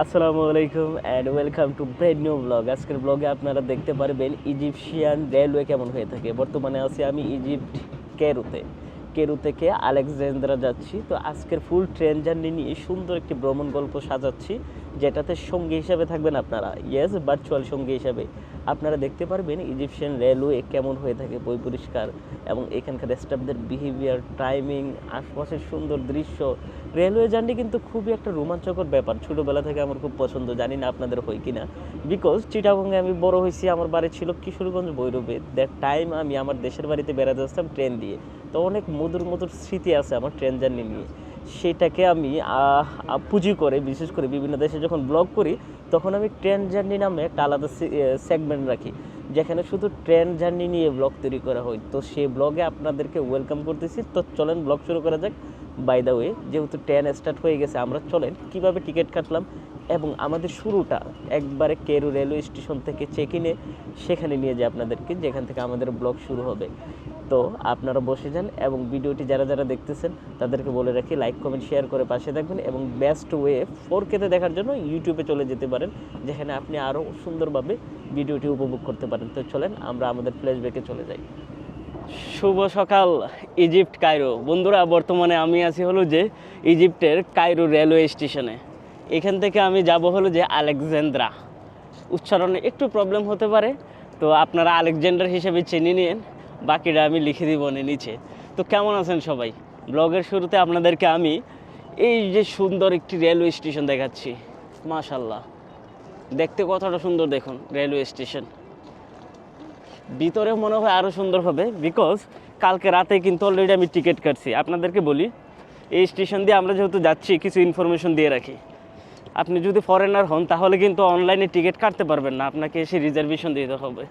আসসালামু আলাইকুম and welcome to brand new blog আজকের ব্লগে আপনারা দেখতে পারবেন ইজিপশিয়ান রেলওয়ে কেমন হয়ে থাকে। বর্তমানে আছি আমি ইজিপ্ট কেরুতে কেরু থেকে আলেকজান্দ্রা যাচ্ছি। তো আজকের ফুল ট্রেন জার্নি নিয়ে সুন্দর একটি ভ্রমণ গল্প সাজাচ্ছি, যেটাতে সঙ্গী হিসাবে থাকবেন আপনারা। ইয়েস ভার্চুয়াল সঙ্গী হিসাবে। আপনারা দেখতে পারবেন ইজিপশিয়ান রেলওয়ে কেমন হয়ে থাকে বই পরিষ্কার এবং এখানকার স্টাফদের বিহেভিয়ার টাইমিং আশপাশের সুন্দর দৃশ্য। রেলওয়ে জার্নি কিন্তু খুবই একটা রোমাঞ্চকর ব্যাপার। ছোটোবেলা থেকে আমার খুব পছন্দ, জানি না আপনাদের হয় কিনা। বিকজ চিটাগঙ্গে আমি বড় হয়েছি, আমার বাড়ি ছিল কিশোরগঞ্জ ভৈরবে। দ্যাট টাইম আমি আমার দেশের বাড়িতে বেড়াতে আসতাম ট্রেন দিয়ে। তো অনেক মধুর মধুর স্মৃতি আছে আমার ট্রেন জার্নি নিয়ে। সেটাকে আমি পুঁজি করে, বিশেষ করে বিভিন্ন দেশে যখন ব্লগ করি, তখন আমি ট্রেন জার্নি নামে একটা আলাদা সেগমেন্ট রাখি, যেখানে শুধু ট্রেন জার্নি নিয়ে ব্লগ তৈরি করা হয়। তো সেই ব্লগে আপনাদেরকে ওয়েলকাম করতেছি। তো চলেন ব্লগ শুরু করা যাক। বাই দ্য ওয়ে যেহেতু ট্রেন স্টার্ট হয়ে গেছে, আমরা চলেন কীভাবে টিকিট কাটলাম এবং আমাদের শুরুটা একবারে কেরু রেলওয়ে স্টেশন থেকে চেক ইনে সেখানে নিয়ে যায় আপনাদেরকে, যেখান থেকে আমাদের ব্লগ শুরু হবে। তো আপনারা বসে যান এবং ভিডিওটি যারা যারা দেখতেছেন, তাদেরকে বলে রাখি লাইক কমেন্ট শেয়ার করে পাশে থাকবেন এবং বেস্ট ওয়ে ফোর কেতে দেখার জন্য ইউটিউবে চলে যেতে পারেন, যেখানে আপনি আরও সুন্দরভাবে ভিডিওটি উপভোগ করতে পারেন। তো চলেন, আমরা আমাদের ফ্ল্যাশব্যাকে চলে যাই। শুভ সকাল, ইজিপ্ট, কায়রো। বন্ধুরা, বর্তমানে আমি আছি হলো যে ইজিপ্টের কায়রো রেলওয়ে স্টেশনে। এখান থেকে আমি যাব হলো যে আলেকজান্দ্রা। উচ্চারণে একটু প্রবলেম হতে পারে, তো আপনারা আলেকজান্ডার হিসেবে চিনে নিন বাকিটা আমি লিখে দিব নিচে। তো কেমন আছেন সবাই? ব্লগের শুরুতে আপনাদেরকে আমি এই যে সুন্দর একটি রেলওয়ে স্টেশন দেখাচ্ছি মাশাল্লাহ দেখতে কতটা সুন্দর দেখুন রেলওয়ে স্টেশন। ভিতরে মনে হয় আরও সুন্দর হবে বিকজ কালকে রাতে কিন্তু অলরেডি আমি টিকিট কাটছি। আপনাদেরকে বলি, এই স্টেশন দিয়ে আমরা যেহেতু যাচ্ছি, কিছু ইনফরমেশন দিয়ে রাখি। আপনি যদি ফরেনার হন, তাহলে কিন্তু অনলাইনে টিকিট কাটতে পারবেন না। আপনাকে এসে রিজার্ভেশন দিতে হবে।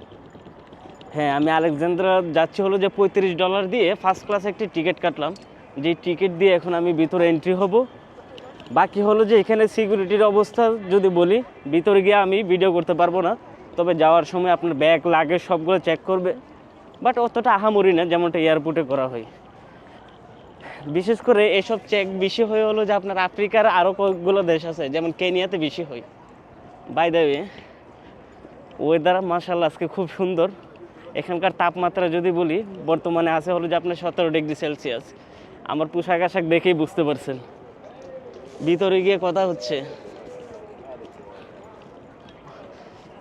হ্যাঁ আমি আলেকজান্দ্রা যাচ্ছি হলো যে পঁয়ত্রিশ ডলার দিয়ে ফার্স্ট ক্লাস একটি টিকিট কাটলাম। যে টিকিট দিয়ে এখন আমি ভিতরে এন্ট্রি হব। বাকি হলো যে এখানে সিকিউরিটির অবস্থা যদি বলি, ভিতরে গিয়ে আমি ভিডিও করতে পারব না। তবে যাওয়ার সময় আপনার ব্যাগ লাগে সবগুলো চেক করবে। বাট অতটা আহামরি না, যেমনটা এয়ারপোর্টে করা হয়। বিশেষ করে এসব চেক বেশি হয়ে হলো যে আপনার আফ্রিকার আরও কয়েকগুলো দেশ আছে, যেমন কেনিয়াতে বেশি হয়। বাই ওয়ে ওয়েদার মার্শাল আজকে খুব সুন্দর। এখানকার তাপমাত্রা যদি বলি, বর্তমানে আছে হলো যে আপনার সতেরো ডিগ্রি সেলসিয়াস। আমার পোশাক আশাক দেখেই বুঝতে পারছেন। ভিতরে গিয়ে কথা হচ্ছে।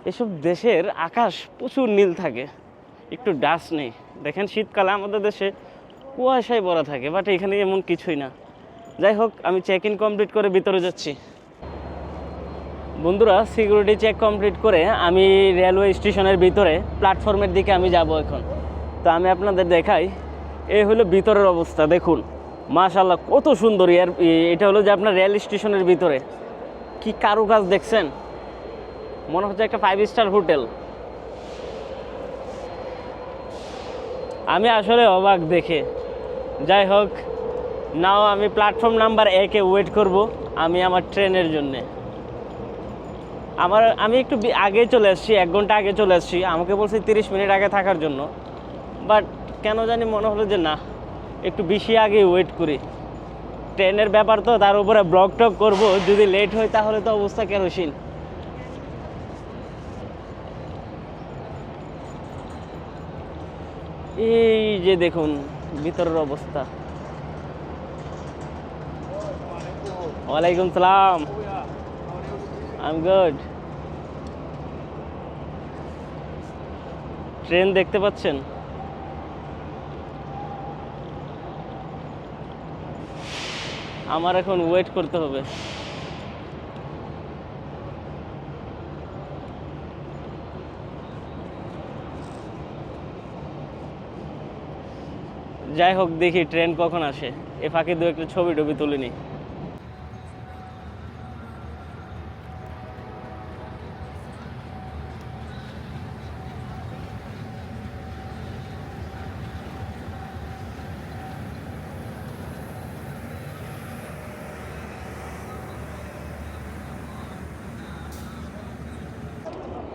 এসব দেশের আকাশ প্রচুর নীল থাকে। একটু ডাস্ট নেই। দেখেন শীতকালে আমাদের দেশে কুয়াশায় ভরা থাকে বাট এখানে এমন কিছুই না। যাই হোক, আমি চেক ইন কমপ্লিট করে ভিতরে যাচ্ছি। বন্ধুরা সিকিউরিটি চেক কমপ্লিট করে আমি রেলওয়ে স্টেশনের ভিতরে প্ল্যাটফর্মের দিকে আমি যাব এখন। তো আমি আপনাদের দেখাই এই হলো ভিতরের অবস্থা, দেখুন। মাশাল্লাহ কত সুন্দর। এর এটা হলো যে আপনার রেল স্টেশনের ভিতরে। কি কারুকাজ দেখছেন? মনে হচ্ছে একটা ফাইভ স্টার হোটেল। আমি আসলে অবাক দেখে। যাই হোক নাও আমি প্ল্যাটফর্ম নাম্বার একে ওয়েট করব, আমি আমার ট্রেনের জন্যে। আমার, আমি একটু আগে চলে আসছি, এক ঘণ্টা আগে চলে আসছি। আমাকে বলছে তিরিশ মিনিট আগে থাকার জন্য। বাট কেন জানি মনে হলো যে না, একটু বেশি আগে ওয়েট করি। ট্রেনের ব্যাপার তো তার উপরে ব্লক টক করব, যদি লেট হয় তাহলে তো অবস্থা কেরোসিন। এই যে দেখুন, ভিতরের অবস্থা। ওয়ালাইকুম সালাম। আই গুড ট্রেন দেখতে পাচ্ছেন? আমার এখন ওয়েট করতে হবে। যাই হোক, দেখি ট্রেন কখন আসে। এ ফাঁকে দু একটা ছবি টবি তুলে নিই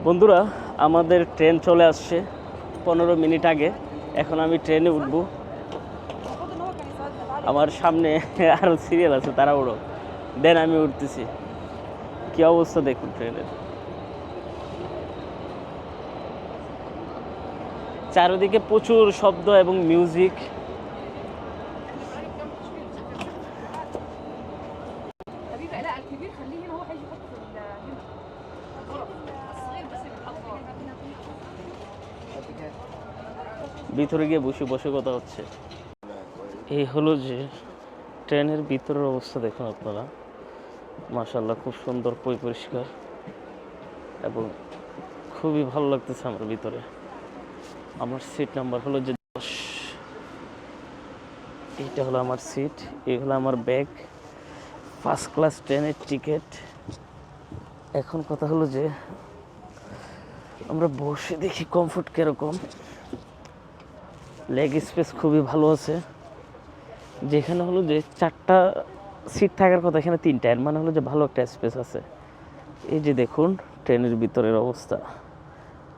বন্ধুরা, আমাদের ট্রেন চলে আসছে। পনেরো মিনিট আগে। এখন আমি ট্রেনে উঠব। আমার সামনে আরও সিরিয়াল আছে, তারা উড়ো। দেন আমি উঠতেছি কি অবস্থা দেখুন ট্রেনের চারিদিকে প্রচুর শব্দ এবং মিউজিক ভিতরে গিয়ে বসে বসে কথা হচ্ছে। এই হলো যে ট্রেনের ভিতরের অবস্থা দেখুন আপনারা। মাশাল্লাহ খুব সুন্দর, পরি পরিষ্কার এবং খুবই ভালো লাগতেছে আমার ভিতরে। আমার সিট নাম্বার হলো যে দশ। এইটা হলো আমার সিট এই হলো আমার ব্যাগ ফার্স্ট ক্লাস ট্রেনের টিকিট এখন কথা হলো যে আমরা বসে দেখি কমফোর্ট কীরকম। লেগ স্পেস খুবই ভালো আছে। যেখানে হলো যে চারটা সিট থাকার কথা, এখানে তিনটা। এর মানে হলো যে ভালো একটা স্পেস আছে। এই যে দেখুন, ট্রেনের ভিতরের অবস্থা।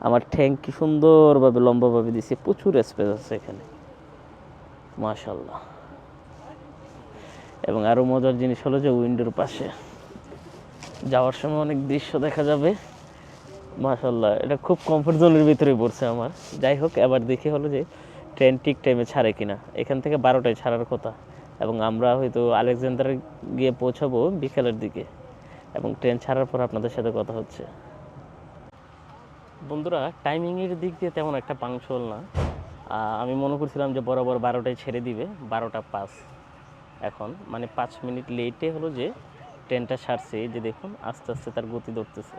আমার ঠ্যাং কি সুন্দরভাবে, লম্বাভাবে দিছে। প্রচুর স্পেস আছে এখানে। মাশাল্লাহ এবং আরও মজার জিনিস হলো যে উইন্ডোর পাশে যাওয়ার সময় অনেক দৃশ্য দেখা যাবে। মাশাল্লাহ এটা খুব কমফোর্ট জোনের ভিতরে পড়ছে আমার। যাই হোক, এবার দেখি হলো যে ট্রেন ঠিক টাইমে ছাড়ে কিনা? এখান থেকে বারোটায় ছাড়ার কথা। এবং আমরা হয়তো আলেকজান্ডারে গিয়ে পৌঁছাবো বিকেলের দিকে। এবং ট্রেন ছাড়ার পর আপনাদের সাথে কথা হচ্ছে। বন্ধুরা টাইমিংয়ের দিক দিয়ে তেমন একটা পাংচুয়াল না। আমি মনে করছিলাম যে বরাবর বারোটায় ছেড়ে দিবে, বারোটা পাস এখন মানে পাঁচ মিনিট লেটে হলো যে ট্রেনটা ছাড়ছে যে দেখুন, আস্তে আস্তে তার গতি ধরতেছে।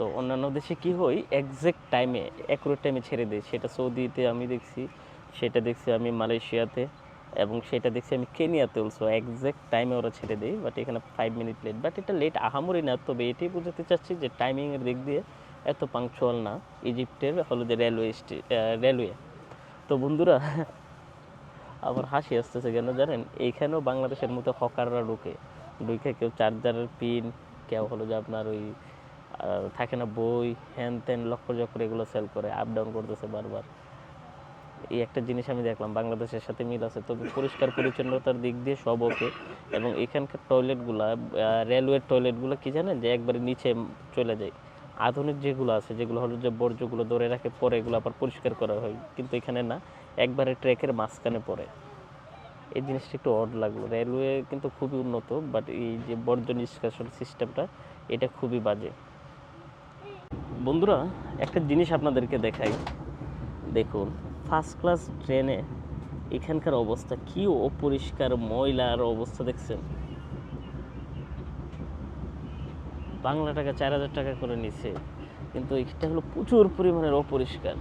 তো অন্যান্য দেশে কি হয় একজ্যাক্ট টাইমে অ্যাকুরেট টাইমে ছেড়ে দেয়। সেটা সৌদিতে আমি দেখছি, সেটা দেখছি আমি মালয়েশিয়াতে, এবং সেটা দেখছি আমি কেনিয়াতে অলসো একজ্যাক্ট টাইমে ওরা ছেড়ে দেয় বাট এখানে ফাইভ মিনিট লেট বাট এটা লেট আহামরি না, তবে এটাই বোঝাতে চাচ্ছি যে টাইমিংয়ের দিক দিয়ে এত পাংচুয়াল না। ইজিপ্টের হলো যে রেলওয়ে স্টে রেলওয়ে তো বন্ধুরা, আমার হাসি আসতেছে কেন জানেন? এইখানেও বাংলাদেশের মতো হকাররা ঢুকে। ঢুকে কেউ চার্জারের পিন কেউ হলো যে আপনার ওই থাকে না বই, হ্যান ত্যান লক্ষ্য চক্র এগুলো সেল করে আপ ডাউন করতেছে বারবার। এই একটা জিনিস আমি দেখলাম, বাংলাদেশের সাথে মিল আছে। তবে পরিষ্কার পরিচ্ছন্নতার দিক দিয়ে সব ওকে এবং এখানকার টয়লেটগুলো রেলওয়ের টয়লেটগুলো কি জানেন? যে একবারে নিচে চলে যায়। আধুনিক যেগুলো আছে, যেগুলো হলো যে বর্জ্যগুলো ধরে রাখে, পরে এগুলো আবার পরিষ্কার করা হয়। কিন্তু এখানে না, একবারে ট্র্যাকের মাঝখানে পড়ে। এই জিনিসটা একটু অড লাগল। রেলওয়ে কিন্তু খুবই উন্নত বাট এই যে বর্জ্য নিষ্কাশন সিস্টেমটা এটা খুবই বাজে। বন্ধুরা একটা জিনিস আপনাদেরকে দেখাই। দেখুন ফার্স্ট ক্লাস ট্রেনে এখানকার অবস্থা কী অপরিষ্কার ময়লার অবস্থা দেখছেন? বাংলা টাকা চার হাজার টাকা করে নিছে কিন্তু এটা হলো প্রচুর পরিমাণের অপরিষ্কার।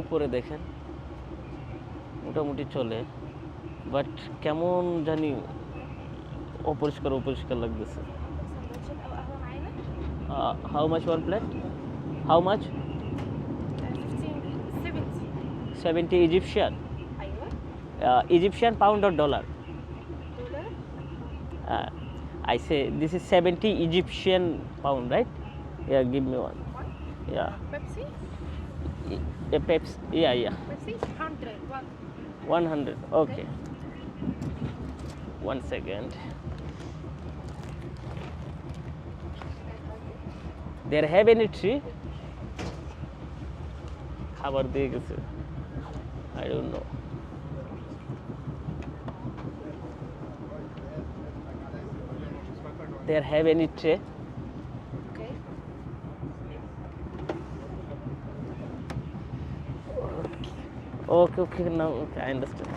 উপরে দেখেন মোটামুটি চলে বাট কেমন জানি অপরিষ্কার অপরিষ্কার লাগতেছে। How much one plate How much? 15, 70. 70 Egyptian. Uh, Egyptian pound or dollar? Dollar. Uh, I say this is 70 Egyptian pound, right? Yeah, give me one. one? Yeah. Pepsi? A Pepsi. Yeah, yeah. Pepsi 100. 100. Okay. okay. One second. There have any tree? খাবার দিয়ে গেছে। I don't know there have any tray? Okay. Okay okay now okay, i understand.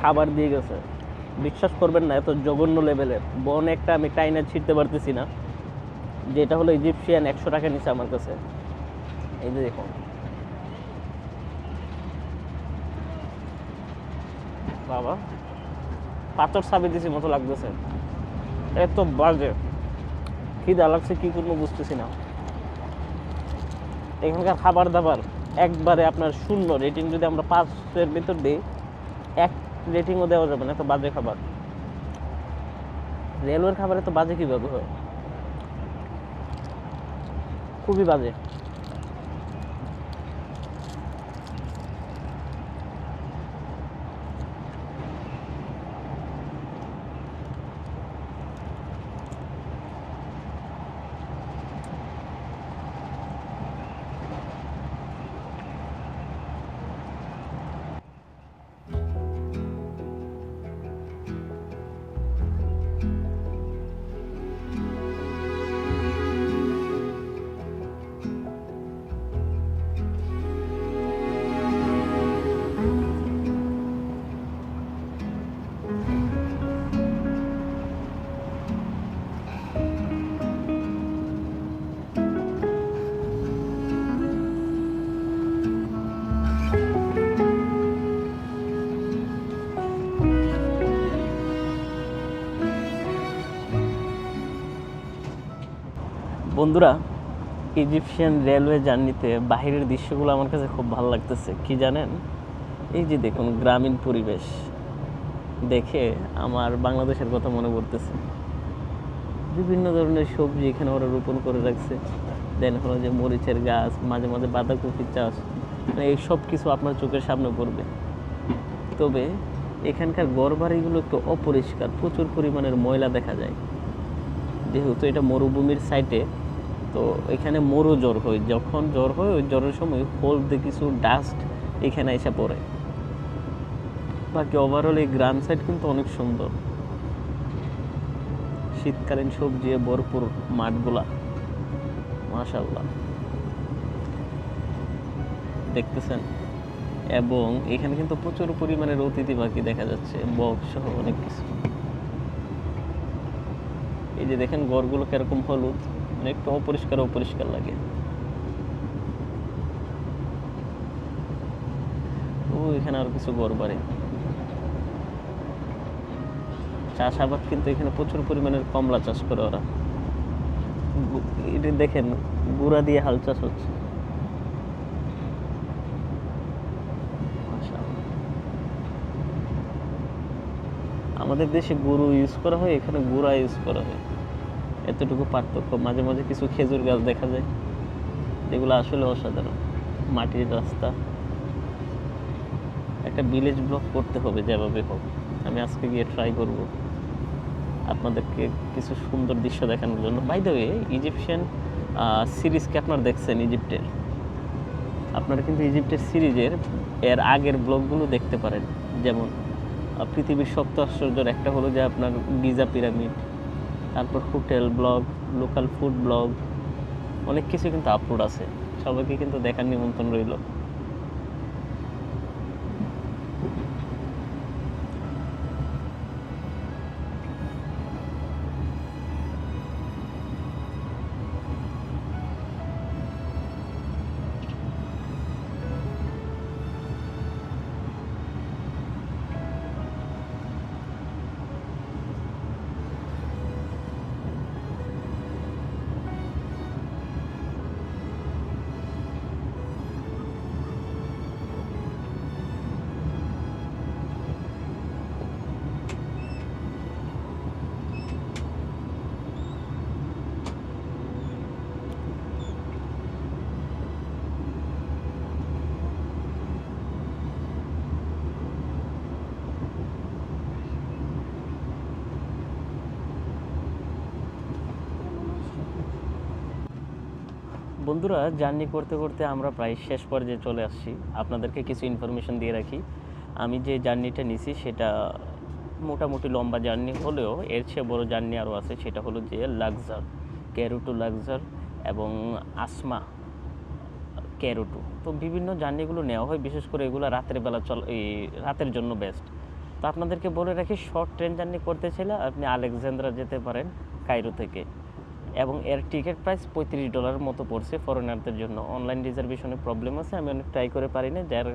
খাবার দিয়ে গেছে। বিশ্বাস করবেন না এত জঘন্য লেভেলের বন একটা আমি টাইনা ছিটতে পারতেছি না। যেটা হলো ইজিপশিয়ান একশো টাকা নিচে আমার কাছে। এই যে দেখুন। বাবা, পাথর সাবি দিছি মতো লাগতেছে। এত বাজে। খিদা লাগছে, কি করব বুঝতেছি না। এখানকার খাবার দাবার একবারে আপনার শূন্য। রেটিং যদি আমরা পাঁচের ভিতর দিই, এক রেটিংও দেওয়া যাবে না, এত বাজে খাবার। রেলওয়ের খাবার এত বাজে কীভাবে হয়? খুবই বাজে। বন্ধুরা ইজিপশিয়ান রেলওয়ে জার্নিতে বাহিরের দৃশ্যগুলো আমার কাছে খুব ভালো লাগতেছে। কি জানেন? এই যে দেখুন, গ্রামীণ পরিবেশ। দেখে আমার বাংলাদেশের কথা মনে পড়তেছে। বিভিন্ন ধরনের সবজি এখানে ওরা রোপণ করে রাখছে। দেন হলো যে মরিচের গাছ, মাঝে মাঝে বাঁধাকপির চাষ। মানে এই সব কিছু আপনার চোখের সামনে পড়বে। তবে এখানকার ঘর বাড়িগুলো একটু অপরিষ্কার। প্রচুর পরিমাণের ময়লা দেখা যায়। যেহেতু এটা মরুভূমির সাইডে তো এখানে মরু জ্বর হয়। যখন জ্বর হয়, ওই জ্বরের সময় হলদে কিছু ডাস্ট এখানে এসে পড়ে। বাকি ওভারঅল এই গ্রাম সাইড কিন্তু অনেক সুন্দর। শীতকালীন সবজি ভরপুর মাঠগুলা। মাশাল্লাহ দেখতেছেন? এবং এখানে কিন্তু প্রচুর পরিমাণের অতিথি পাখি দেখা যাচ্ছে। বক সহ অনেক কিছু। এই যে দেখেন গড়গুলো কীরকম হলুদ। মানে একটু অপরিষ্কার অপরিষ্কার লাগে। ও, এখানে আর কিছু গড় বাড়ে। চাষাবাদ কিন্তু এখানে প্রচুর পরিমাণের কমলা চাষ করে ওরা। এটা দেখেন, গুড়া দিয়ে হাল চাষ হচ্ছে। আমাদের দেশে গরু ইউজ করা হয়, এখানে গুড়া ইউজ করা হয়। এতটুকু পার্থক্য। মাঝে মাঝে কিছু খেজুর গাছ দেখা যায়। যেগুলো আসলে অসাধারণ। মাটির রাস্তা। একটা ভিলেজ ব্লক করতে হবে যেভাবে হোক। আমি আজকে গিয়ে ট্রাই করব। আপনাদেরকে কিছু সুন্দর দৃশ্য দেখানোর জন্য। বাই দ্য ওয়ে ইজিপশিয়ান সিরিজকে আপনারা দেখছেন? ইজিপ্টের আপনারা কিন্তু ইজিপ্টের সিরিজের, এর আগের ব্লগগুলো দেখতে পারেন। যেমন পৃথিবীর সপ্ত আশ্চর্যের একটা হলো যে আপনার গিজা পিরামিড। তারপর hotel blog local food blog অনেক কিছু কিন্তু আপলোড আছে। সবাইকে কিন্তু দেখার নিমন্ত্রণ রইল। বন্ধুরা, জার্নি করতে করতে আমরা প্রায় শেষ পর্যায়ে চলে আসছি। আপনাদেরকে কিছু ইনফরমেশন দিয়ে রাখি। আমি যে জার্নিটা নিছি, সেটা মোটামুটি লম্বা জার্নি হলেও এর চেয়ে বড় জার্নি আরও আছে, সেটা হলো যে লাক্সার ক্যারুটু লাক্সার এবং আসমা ক্যারোটু তো বিভিন্ন জার্নিগুলো নেওয়া হয়, বিশেষ করে এগুলো রাতের বেলা চল, এই রাতের জন্য বেস্ট তো আপনাদেরকে বলে রাখি শর্ট ট্রেন জার্নি করতে চাইলে আপনি আলেকজান্দ্রা যেতে পারেন কায়রো থেকে। এবং এর টিকিট প্রাইস পঁয়ত্রিশ ডলার মতো পড়ছে ফরেনারদের জন্য। অনলাইন রিজার্ভেশনের প্রবলেম আছে, আমি অনেক ট্রাই করে পারি না যার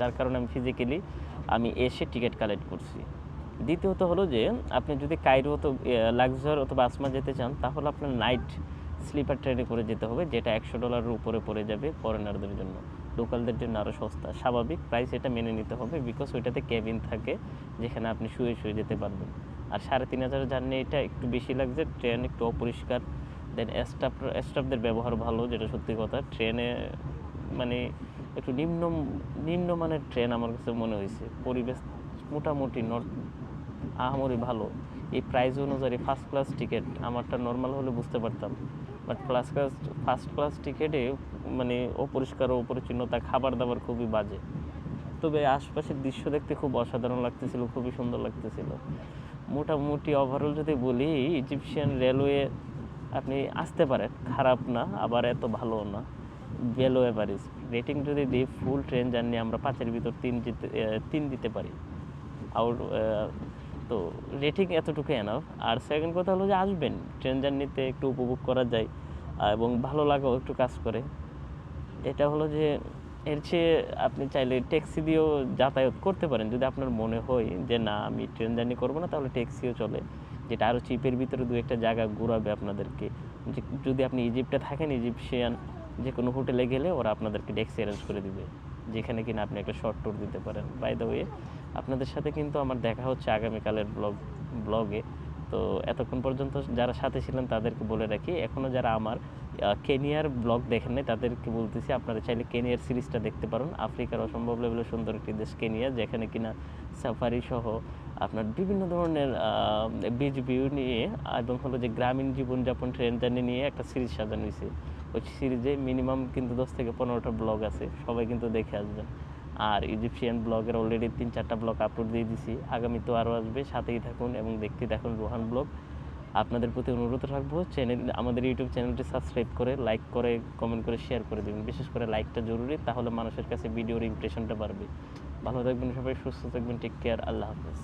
যার কারণে আমি ফিজিক্যালি আমি এসে টিকিট কালেক্ট করছি। দ্বিতীয়ত হলো যে, আপনি যদি কায়রো তো লাক্সার অথবা আসমা যেতে চান, তাহলে আপনার নাইট স্লিপার ট্রেনে করে যেতে হবে, যেটা একশো ডলারের উপরে পড়ে যাবে ফরেনারদের জন্য। লোকালদের জন্য আরও সস্তা। স্বাভাবিক প্রাইস এটা মেনে নিতে হবে বিকজ ওইটাতে ক্যাবিন থাকে, যেখানে আপনি শুয়ে শুয়ে যেতে পারবেন। আর সাড়ে তিন হাজার জার্নি এটা একটু বেশি লাগছে ট্রেন একটু অপরিষ্কার। দেন স্টাফ স্টাফদের ব্যবহার ভালো, যেটা সত্যি কথা। ট্রেনে মানে একটু নিম্ন নিম্নমানের ট্রেন আমার কাছে মনে হয়েছে পরিবেশ মোটামুটি নর্থ আহামরি ভালো। এই প্রাইস অনুযায়ী ফার্স্ট ক্লাস টিকিট আমারটা নর্মাল হলে বুঝতে পারতাম। But first class first class টিকিটে মানে অপরিষ্কার অপরিচ্ছন্নতা খাবার দাবার খুবই বাজে। তবে আশপাশের দৃশ্য দেখতে খুব অসাধারণ লাগতেছিল, খুবই সুন্দর লাগতেছিল। মোটামুটি ওভারঅল যদি বলি ইজিপশিয়ান রেলওয়ে আপনি আসতে পারেন। খারাপ না, আবার এত ভালো না। বেলো এভারেজ রেটিং যদি দিই ফুল ট্রেন জার্নি আমরা পাঁচের ভিতর তিন দিতে তিন দিতে পারি। আউট তো রেটিং এতটুকু এনাফ আর সেকেন্ড কথা হলো যে আসবেন। ট্রেন জার্নিতে একটু উপভোগ করা যায় এবং ভালো লাগাও, একটু কাজ করে। এটা হলো যে এর চেয়ে আপনি চাইলে ট্যাক্সি দিয়েও যাতায়াত করতে পারেন। যদি আপনার মনে হয় যে না, আমি ট্রেন জার্নি করব না, তাহলে ট্যাক্সিও চলে। যেটা আরও চিপের ভিতরে দু একটা জায়গা ঘোরাবে আপনাদেরকে। যদি আপনি ইজিপ্টে থাকেন ইজিপশিয়ান যে কোনো হোটেলে গেলে ওরা আপনাদেরকে ট্যাক্সি অ্যারেঞ্জ করে দিবে, যেখানে কিনা আপনি একটা শর্ট ট্যুর দিতে পারেন। বাই দ্য ওয়ে আপনাদের সাথে কিন্তু আমার দেখা হচ্ছে আগামীকালের ব্লগ ব্লগে তো এতক্ষণ পর্যন্ত যারা সাথে ছিলেন, তাদেরকে বলে রাখি এখনও যারা আমার কেনিয়ার ব্লগ দেখেন নাই, তাদেরকে বলতেছি, আপনারা চাইলে কেনিয়ার সিরিজটা দেখতে পারেন। আফ্রিকার অসম্ভব লেভেলের সুন্দর একটি দেশ কেনিয়া যেখানে কিনা সাফারি সহ আপনার বিভিন্ন ধরনের বিচ ভিউ নিয়ে এবং হলো যে গ্রামীণ জীবনযাপন ট্রেন জার্নি নিয়ে একটা সিরিজ সাজানো হয়েছে। ওই সিরিজে মিনিমাম কিন্তু দশ থেকে পনেরোটা ব্লগ আছে, সবাই কিন্তু দেখে আসবেন। আর ইজিপশিয়ান ব্লগের অলরেডি তিন চারটা ব্লগ আপলোড দিয়ে দিছি। আগামী তো আরও আসবে, সাথেই থাকুন এবং দেখতে থাকুন রোহান ব্লগ। আপনাদের প্রতি অনুরোধ রাখব চ্যানেল আমাদের ইউটিউব চ্যানেলটি সাবস্ক্রাইব করে লাইক করে কমেন্ট করে শেয়ার করে দেবেন। বিশেষ করে লাইকটা জরুরি, তাহলে মানুষের কাছে ভিডিওর ইমপ্রেশনটা বাড়বে। ভালো থাকবেন সবাই, সুস্থ থাকবেন টেক কেয়ার আল্লাহ হাফেজ।